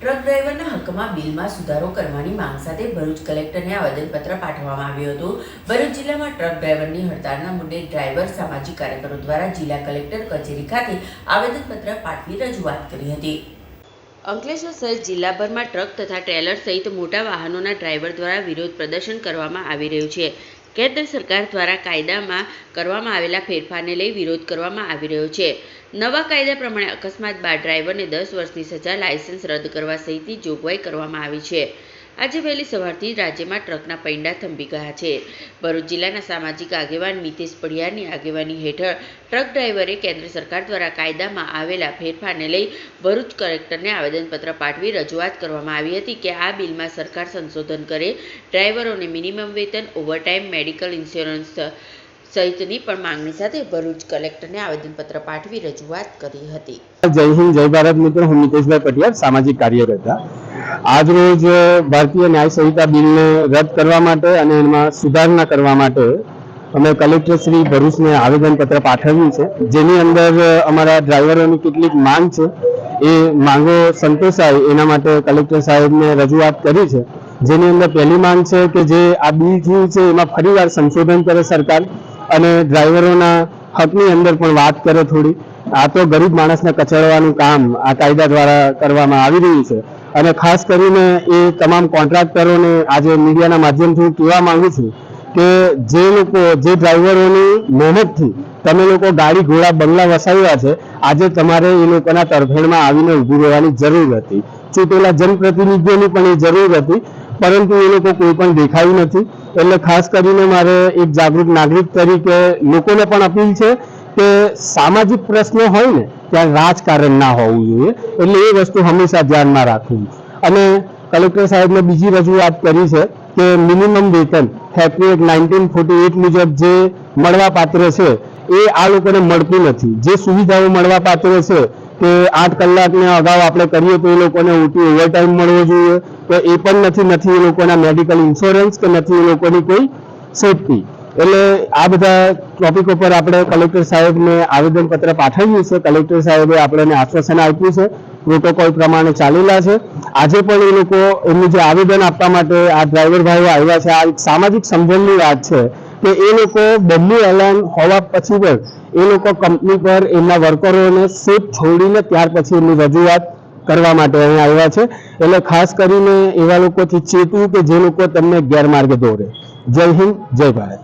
Truck ડ્રાઈવરના હકમાં બિલમાં સુધારો કરવાની માંગ સાથે ભરૂચ કલેક્ટરને આવેદનપત્ર પાઠવવામાં આવ્યું હતું. ભરૂચ જિલ્લામાં ટ્રક ડ્રાઈવરની હડતાળના મુદ્દે ડ્રાઈવર, સામાજિક કાર્યકરો દ્વારા જિલ્લા કલેક્ટર કચેરી ખાતે આવેદનપત્ર પાઠવી રજૂઆત કરી હતી. અંકલેશ્વર સહિત જિલ્લાભરમાં ટ્રક તથા ટ્રેલર સહિત મોટા વાહનોના ડ્રાઈવર દ્વારા વિરોધ પ્રદર્શન કરવામાં આવી રહ્યું છે. કેન્દ્ર સરકાર દ્વારા કાયદામાં કરવામાં આવેલા ફેરફારને લઈ વિરોધ કરવામાં આવી રહ્યો છે. નવા કાયદા પ્રમાણે અકસ્માત બાદ ડ્રાઈવરને દસ વર્ષની સજા, લાયસન્સ રદ કરવા સહિતની જોગવાઈ કરવામાં આવી છે. આજે વહેલી સવારથી રાજ્યમાં ટ્રકના પૈંડા થંભી ગયા છે. ભરૂચ જિલ્લાના સામાજિક આગેવાન મિતેશ પડિયારની આગેવાની હેઠળ ટ્રક ડ્રાઈવરે કેન્દ્ર સરકાર દ્વારા કાયદામાં આવેલા ફેરફારને લઈ ભરૂચ કલેક્ટરને આવેદનપત્ર પાઠવી રજૂઆત કરવામાં આવી હતી કે આ બિલમાં સરકાર સંશોધન કરે, ડ્રાઈવરોને મિનિમમ વેતન, ઓવરટાઈમ, મેડિકલ ઇન્સ્યોરન્સ સહિતની પણ માંગણી સાથે ભરૂચ કલેક્ટરને આવેદનપત્ર પાઠવી રજૂઆત કરી હતી. જય હિન્દ, જય ભારત મિત્રો, હું મિતેશભાઈ પટિયાર સામાજિક કાર્યકર્તા. આજ રોજ ભારતીય ન્યાય સંહિતા બિલને રદ કરવા માટે અને એમાં સુધારણા કરવા માટે અમે કલેક્ટર શ્રી ભરૂચને આવેદનપત્ર પાઠવ્યું છે. જેની અંદર અમારા ડ્રાઈવરોની કેટલીક માંગ છે. એ માંગો સંતોષાય, એના માટે કલેક્ટર સાહેબને રજૂઆત કરી છે. જેની અંદર પહેલી માંગ છે કે જે આ બિલ થયું છે, એમાં ફરીવાર સંશોધન કરે સરકાર અને ડ્રાઈવરોના હકની અંદર પણ વાત કરે થોડી. આ તો ગરીબ માણસને કચડવાનું કામ આ કાયદા દ્વારા કરવામાં આવી રહ્યું છે. અને ખાસ કરીને એ તમામ કોન્ટ્રાક્ટરોને આજે મીડિયાના માધ્યમથી કહેવા માંગુ છું કે જે લોકો, જે ડ્રાઈવરોની મહેનતથી તમે લોકો ગાડી ઘોડા બંગલા વસાવ્યા છે, આજે તમારે એ લોકોના તરફેણમાં આવીને ઊભી રહેવાની જરૂર હતી. ચૂંટેલા જનપ્રતિનિધિઓની પણ એ જરૂર હતી, પરંતુ એ લોકો કોઈ પણ દેખાયું નથી. એટલે ખાસ કરીને મારે એક જાગૃત નાગરિક તરીકે લોકોને પણ અપીલ છે કે સામાજિક પ્રશ્નો હોય ને ત્યાં રાજકારણ ના હોવું જોઈએ. એટલે એ વસ્તુ હંમેશા ધ્યાનમાં રાખવું. અને કલેક્ટર સાહેબને બીજી રજૂઆત કરી છે કે મિનિમમ વેતન factory act nineteen forty eight મુજબ જે મળવા પાત્ર છે, એ આ લોકોને મળતું નથી. જે સુવિધાઓ મળવા પાત્ર છે કે આઠ કલાકને અગાઉ આપણે કરીએ તો એ લોકોને ઓટી ઓવરટાઈમ મળવો જોઈએ. તો એ પણ નથી નથી એ લોકોના મેડિકલ ઇન્સ્યોરન્સ કે નથી એ લોકોની કોઈ સેફટી એટલે આ બધા ટોપિક ઉપર આપણે કલેક્ટર સાહેબને આવેદનપત્ર પાઠવ્યું છે. કલેક્ટર સાહેબે આપણને આશ્વાસન આપ્યું છે. પ્રોટોકોલ પ્રમાણે ચાલેલા છે. આજે પણ એ લોકો એમનું જે આવેદન આપવા માટે આ ડ્રાઈવર ભાઈઓ આવ્યા છે. આ એક સામાજિક સમજણની વાત છે કે એ લોકો બંને એલાન હોવા પછી પણ એ લોકો કંપની પર એમના વર્કરોને સેફ છોડીને ત્યાર પછી એમની રજૂઆત કરવા માટે અહીં આવ્યા છે. એટલે ખાસ કરીને એવા લોકોથી ચેતવું કે જે લોકો તમને ગેરમાર્ગે દોરે. જય હિન્દ, જય ભારત.